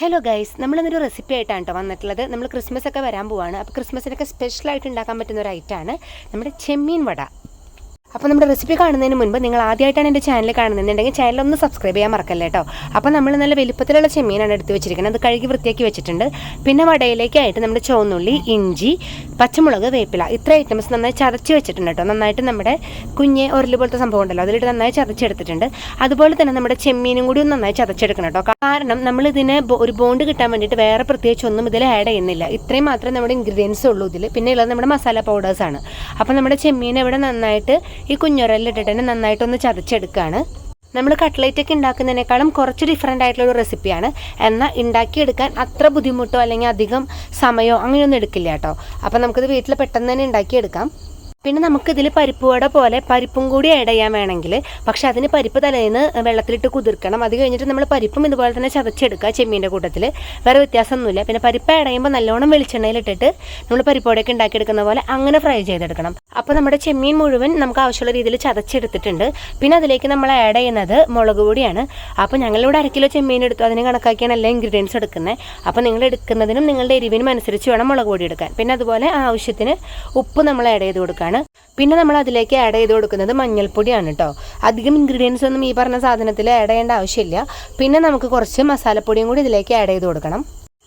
Hello guys നമ്മളിന്നൊരു recipe ആയിട്ടാണ് കേട്ടോ വന്നിട്ടുള്ളത്. നമ്മൾ ക്രിസ്മസ് ഒക്കെ വരാൻ പോവാണ്. അപ്പോൾ ക്രിസ്മസിനൊക്കെ സ്പെഷ്യലായിട്ട് ഉണ്ടാക്കാൻ പറ്റുന്ന ഒരു ഐറ്റമാണ് നമ്മുടെ ചെമ്മീൻ വട. അപ്പോൾ നമ്മുടെ റെസിപ്പി കാണുന്നതിന് മുൻപ് നിങ്ങൾ ആദ്യമായിട്ടാണ് എന്റെ ചാനൽ കാണുന്നുണ്ടെങ്കിൽ ചാനൽ ഒന്ന് സബ്സ്ക്രൈബ് ചെയ്യാൻ മറക്കല്ലേ കേട്ടോ അപ്പോൾ നമ്മൾ നല്ല വലിപ്പത്തിലുള്ള ചെമ്മീനാണ് എടുത്ത് വെച്ചിരിക്കുന്നത്. അത് കഴുകി വൃത്തിയാക്കി വെച്ചിട്ടുണ്ട്. പിന്നെ വടയിലേക്കായിട്ട് നമ്മുടെ ചുവന്നുള്ളി ഇഞ്ചി പച്ചമുളക് വേപ്പില ഇത്ര ഐറ്റംസ് നന്നായി ചതച്ച് വെച്ചിട്ടുണ്ട് കേട്ടോ നന്നായിട്ട് നമ്മുടെ കുഞ്ഞ് ഒരൽ പോലത്തെ സംഭവം ഉണ്ടല്ലോ അതിലിട്ട് നന്നായി ചതച്ചെടുത്തിട്ടുണ്ട്. അതുപോലെ തന്നെ നമ്മുടെ ചെമ്മീനും കൂടി ഒന്ന് നന്നായി ചതച്ചെടുക്കണം കേട്ടോ കാരണം നമ്മൾ ഇതിന് ഒരു ബോണ്ട് കിട്ടാൻ വേണ്ടിയിട്ട് വേറെ പ്രത്യേകിച്ച് ഒന്നും ഇതിൽ ആഡ് ചെയ്യുന്നില്ല. ഇത്രയും മാത്രമേ നമ്മുടെ ഇൻഗ്രീഡിയൻസ് ഉള്ളൂ ഇതിൽ പിന്നെ ഉള്ളത് നമ്മുടെ മസാല പൗഡേഴ്സാണ് അപ്പോൾ നമ്മുടെ ചെമ്മീൻ ഇവിടെ നന്നായിട്ട് ഈ കുഞ്ഞുരലിട്ടിട്ട് തന്നെ നന്നായിട്ടൊന്ന് ചതച്ചെടുക്കുകയാണ് നമ്മൾ കട്ട്ലേറ്റ് ഒക്കെ ഉണ്ടാക്കുന്നതിനേക്കാളും കുറച്ച് ഡിഫറെന്റ് ആയിട്ടുള്ള ഒരു റെസിപ്പിയാണ് എന്നാൽ ഉണ്ടാക്കിയെടുക്കാൻ അത്ര ബുദ്ധിമുട്ടോ അല്ലെങ്കിൽ അധികം സമയമോ അങ്ങനെയൊന്നും എടുക്കില്ല കേട്ടോ. അപ്പോൾ നമുക്കിത് വീട്ടിൽ പെട്ടെന്ന് തന്നെ ഉണ്ടാക്കിയെടുക്കാം പിന്നെ നമുക്കിതിൽ പരിപ്പ് വട പോലെ പരിപ്പും കൂടി ആഡ് ചെയ്യാൻ വേണമെങ്കിൽ പക്ഷെ അതിന് പരിപ്പ് തലേന്ന് വെള്ളത്തിലിട്ട് കുതിർക്കണം. അത് കഴിഞ്ഞിട്ട് നമ്മൾ പരിപ്പും ഇതുപോലെ തന്നെ ചതച്ചെടുക്കുക ചെമ്മീന്റെ കൂട്ടത്തിൽ വേറെ വ്യത്യാസമൊന്നുമില്ല. പിന്നെ പരിപ്പ് ആഡ് ചെയ്യുമ്പോൾ നല്ലോണം വെളിച്ചെണ്ണയിലിട്ടിട്ട് നമ്മൾ പരിപ്പ് വടയൊക്കെ ഉണ്ടാക്കിയെടുക്കുന്ന പോലെ അങ്ങനെ ഫ്രൈ ചെയ്തെടുക്കണം. അപ്പോൾ നമ്മുടെ ചെമ്മീൻ മുഴുവൻ നമുക്ക് ആവശ്യമുള്ള രീതിയിൽ ചതച്ചെടുത്തിട്ടുണ്ട്. പിന്നെ അതിലേക്ക് നമ്മൾ ആഡ് ചെയ്യുന്നത് മുളക് പൊടിയാണ്. അപ്പോൾ ഞങ്ങളിവിടെ അര കിലോ ചെമ്മീൻ എടുത്തു. അതിന് കണക്കാക്കിയാണ് എല്ലാ ഇൻഗ്രീഡിയൻസ് എടുക്കുന്നത്. അപ്പോൾ നിങ്ങൾ എടുക്കുന്നതിനും നിങ്ങളുടെ എരിവിനും അനുസരിച്ച് വേണം മുളക് പൊടി എടുക്കാൻ. പിന്നെ അതുപോലെ ആവശ്യത്തിന് ഉപ്പ് നമ്മൾ ആഡ് ചെയ്ത് കൊടുക്കുകയാണ് പിന്നെ നമ്മൾ അതിലേക്ക് ആഡ് ചെയ്ത് കൊടുക്കുന്നത് മഞ്ഞൾപ്പൊടിയാണ് കേട്ടോ അധികം ഇൻഗ്രീഡിയൻസ് ഒന്നും ഈ പറഞ്ഞ സാധനത്തിൽ ആഡ് ചെയ്യേണ്ട ആവശ്യമില്ല. പിന്നെ നമുക്ക് കുറച്ച് മസാലപ്പൊടിയും കൂടി ഇതിലേക്ക് ആഡ് ചെയ്ത് കൊടുക്കണം.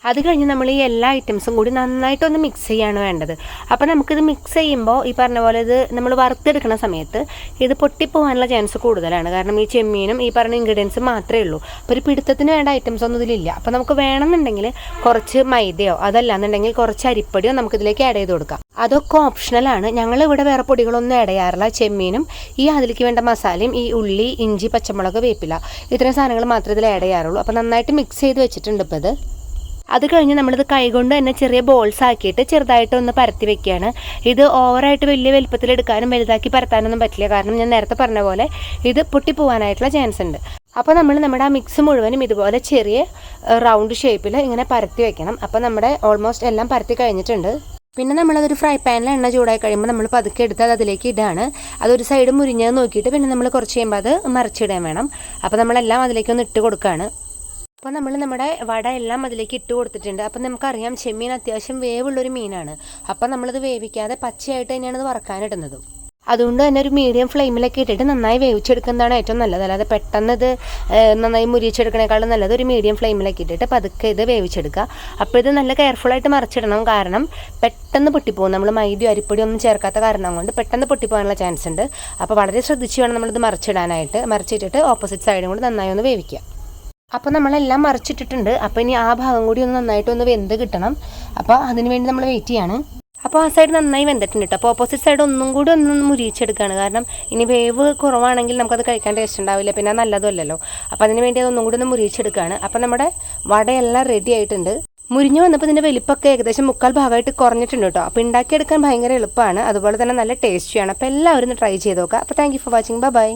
അത് കഴിഞ്ഞ് നമ്മൾ ഈ എല്ലാ ഐറ്റംസും കൂടി നന്നായിട്ടൊന്ന് മിക്സ് ചെയ്യാണ് വേണ്ടത്. അപ്പോൾ നമുക്കിത് മിക്സ് ചെയ്യുമ്പോൾ ഈ പറഞ്ഞ പോലെ ഇത് നമ്മൾ വറുത്തെടുക്കുന്ന സമയത്ത് ഇത് പൊട്ടിപ്പോകാനുള്ള ചാൻസ് കൂടുതലാണ്. കാരണം ഈ ചെമ്മീനും ഈ പറഞ്ഞ ഇൻഗ്രീഡിയൻസ് മാത്രമേ ഉള്ളൂ. അപ്പോൾ ഒരു പിടുത്തത്തിന് വേണ്ട ഐറ്റംസ് ഒന്നും ഇതിലില്ല. അപ്പോൾ നമുക്ക് വേണമെന്നുണ്ടെങ്കിൽ കുറച്ച് മൈദയോ അതല്ല എന്നുണ്ടെങ്കിൽ കുറച്ച് അരിപ്പൊടിയോ നമുക്കിതിലേക്ക് ആഡ് ചെയ്ത് കൊടുക്കാം. അതൊക്കെ ഓപ്ഷണലാണ് ഞങ്ങൾ ഇവിടെ വേറെ പൊടികളൊന്നും ആഡ് ചെയ്യാറില്ല. ചെമ്മീനും ഈ അതിലേക്ക് വേണ്ട മസാലയും ഈ ഉള്ളി ഇഞ്ചി പച്ചമുളക് വേപ്പില ഇത്രയും സാധനങ്ങൾ മാത്രമേ ഇതിൽ ആഡ് ചെയ്യാറുള്ളൂ. അപ്പോൾ നന്നായിട്ട് മിക്സ് ചെയ്ത് വെച്ചിട്ടുണ്ട് ഇപ്പോൾ ഇത്. അത് കഴിഞ്ഞ് നമ്മളിത് കൈകൊണ്ട് തന്നെ ചെറിയ ബോൾസ് ആക്കിയിട്ട് ചെറുതായിട്ട് ഒന്ന് പരത്തി വെക്കുകയാണ്. ഇത് ഓവറായിട്ട് വലിയ വലുപ്പത്തിൽ എടുക്കാനും വലുതാക്കി പരത്താനൊന്നും പറ്റില്ല. കാരണം ഞാൻ നേരത്തെ പറഞ്ഞ പോലെ ഇത് പൊട്ടിപ്പോവാനായിട്ടുള്ള ചാൻസ് ഉണ്ട്. അപ്പോൾ നമ്മൾ നമ്മുടെ ആ മിക്സ് മുഴുവനും ഇതുപോലെ ചെറിയ റൗണ്ട് ഷേപ്പിൽ ഇങ്ങനെ പരത്തി വെക്കണം. അപ്പോൾ നമ്മുടെ ഓൾമോസ്റ്റ് എല്ലാം പരത്തി കഴിഞ്ഞിട്ടുണ്ട്. പിന്നെ നമ്മളതൊരു ഫ്രൈ പാനിൽ എണ്ണ ചൂടായി കഴിയുമ്പോൾ നമ്മൾ പതുക്കെ എടുത്ത് അത് അതിലേക്ക് ഇടാണ്. അതൊരു സൈഡ് മുരിഞ്ഞത് നോക്കിയിട്ട് പിന്നെ നമ്മൾ കുറച്ച് കഴിയുമ്പോൾ അത് മറിച്ചിടാൻ വേണം. അപ്പോൾ നമ്മളെല്ലാം അതിലേക്ക് ഒന്ന് ഇട്ട് കൊടുക്കുകയാണ് അപ്പോൾ നമ്മൾ നമ്മുടെ വട എല്ലാം അതിലേക്ക് ഇട്ട് കൊടുത്തിട്ടുണ്ട്. അപ്പോൾ നമുക്കറിയാം ചെമ്മീൻ അത്യാവശ്യം വേവുള്ളൊരു മീനാണ്. അപ്പം നമ്മളത് വേവിക്കാതെ പച്ചയായിട്ട് തന്നെയാണ് അത് വറക്കാനിടുന്നത്. അതുകൊണ്ട് തന്നെ ഒരു മീഡിയം ഫ്ലെയിമിലൊക്കെ ഇട്ടിട്ട് നന്നായി വേവിച്ചെടുക്കുന്നതാണ് ഏറ്റവും നല്ലത്. അല്ലാതെ പെട്ടെന്ന് ഇത് നന്നായി മുരിച്ചെടുക്കണേക്കാളും നല്ലത് ഒരു മീഡിയം ഫ്ലെയിമിലൊക്കെ ഇട്ടിട്ട് പതുക്കെ ഇത് വേവിച്ചെടുക്കുക. അപ്പോൾ ഇത് നല്ല കെയർഫുള്ളായിട്ട് മറിച്ചിടണം. കാരണം പെട്ടെന്ന് പൊട്ടിപ്പോകും നമ്മൾ മൈദയോ അരിപ്പൊടി ഒന്നും ചേർക്കാത്ത കാരണം കൊണ്ട് പെട്ടെന്ന് പൊട്ടിപ്പോകാനുള്ള ചാൻസ് ഉണ്ട്. അപ്പോൾ വളരെ ശ്രദ്ധിച്ച് വേണം നമ്മളിത് മറിച്ചിടാനായിട്ട്. മറിച്ചിട്ടിട്ട് ഓപ്പോസിറ്റ് സൈഡും കൂടി നന്നായി ഒന്ന് വേവിക്കുക. അപ്പോൾ നമ്മളെല്ലാം മറിച്ചിട്ടിട്ടുണ്ട്. അപ്പോൾ ഇനി ആ ഭാഗം കൂടി ഒന്ന് നന്നായിട്ട് ഒന്ന് വെന്ത് കിട്ടണം. അപ്പോൾ അതിന് വേണ്ടി നമ്മൾ വെയിറ്റ് ചെയ്യാണ്. അപ്പോൾ ആ സൈഡ് നന്നായി വെന്തിട്ടുണ്ട് അപ്പോൾ ഓപ്പോസിറ്റ് സൈഡ് ഒന്നും കൂടി ഒന്ന് മുരിച്ചെടുക്കുകയാണ് കാരണം ഇനി വേവ് കുറവാണെങ്കിൽ നമുക്കത് കഴിക്കാൻ ടേസ്റ്റ് ഉണ്ടാവില്ല. പിന്നെ അത് നല്ലതുമല്ലല്ലോ അപ്പോൾ അതിന് വേണ്ടി അതൊന്നും കൂടി ഒന്ന് മുരിച്ചെടുക്കുകയാണ് അപ്പോൾ നമ്മുടെ വടയെല്ലാം റെഡി ആയിട്ടുണ്ട്. മുരിഞ്ഞു വന്നപ്പോൾ ഇതിന്റെ വലിപ്പമൊക്കെ ഏകദേശം മുക്കാൽ ഭാഗമായിട്ട് കുറഞ്ഞിട്ടുണ്ട് കേട്ടോ അപ്പോൾ ഉണ്ടാക്കിയെടുക്കാൻ ഭയങ്കര എളുപ്പമാണ്. അതുപോലെ തന്നെ നല്ല ടേസ്റ്റിയാണ് അപ്പോൾ എല്ലാവരും ഒന്ന് ട്രൈ ചെയ്ത് നോക്കുക അപ്പോൾ thank you for watching bye